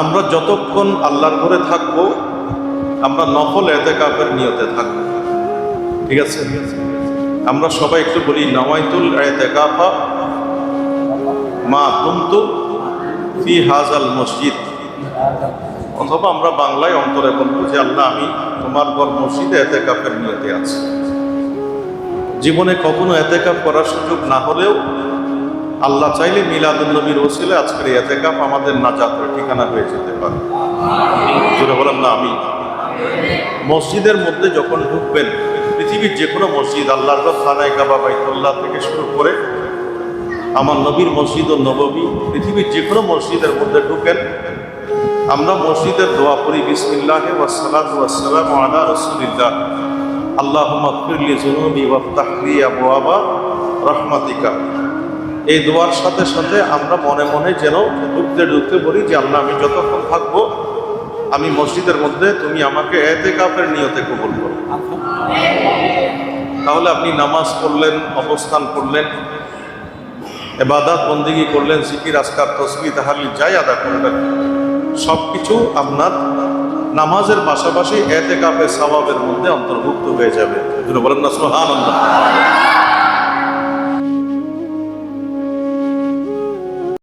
আমরা যতক্ষণ আল্লাহর ঘরে থাকব, আমরা নফল এতে কাপের নিয়তে থাকব। ঠিক আছে? আমরা সবাই একটু বলি নামাইতুল এতে কাফা মা তুমতু ফি হাজাল মসজিদ। অথবা আমরা বাংলায় অন্তরে বলব যে আল্লাহ, আমি তোমার ঘর মসজিদে এতে কাপের নিয়তে আছি। জীবনে কখনো এতে কাপ করার সুযোগ না হলেও আল্লাহ চাইলে মিলাদুল নবীর ওসিলে আজকের এই এতে কাপ আমাদের নাজাতের ঠিকানা হয়ে যেতে পারে। জোরে বলেন না আমি মসজিদের মধ্যে যখন ঢুকবেন, পৃথিবীর যে কোনো মসজিদ, আল্লাহর থানায় কাবা বাইতুল্লাহ থেকে শুরু করে আমার নবীর মসজিদ ও নববী, পৃথিবীর যে কোনো মসজিদের মধ্যে ঢুকেন, আমরা মসজিদের দোয়া করি, বিসমিল্লাহ ওয়াসালাম আলা রসুলিল্লাহ। আল্লাহ মকফিরলি জুনুবি ওয়াফতাহলি আবু আবা রহমাতিকা। এই দোয়ার সাথে সাথে আমরা মনে মনে যেন ঢুকতে ঢুকতে বলি যে, আল্লাহ, আমি যতক্ষণ থাকব, আমি মসজিদের মধ্যে তুমি আমাকে এতে কাপের নিয়তে কবুল করো। তাহলে আপনি নামাজ পড়লেন, অবস্থান করলেন, এবাদাত বন্দিগি করলেন, জিকির আসকার তসবি তাহালি যাই আদা করলেন সব কিছু আপনার নামাজের পাশাপাশি এতে কাপের স্বভাবের মধ্যে অন্তর্ভুক্ত হয়ে যাবে। বলেন না সোহান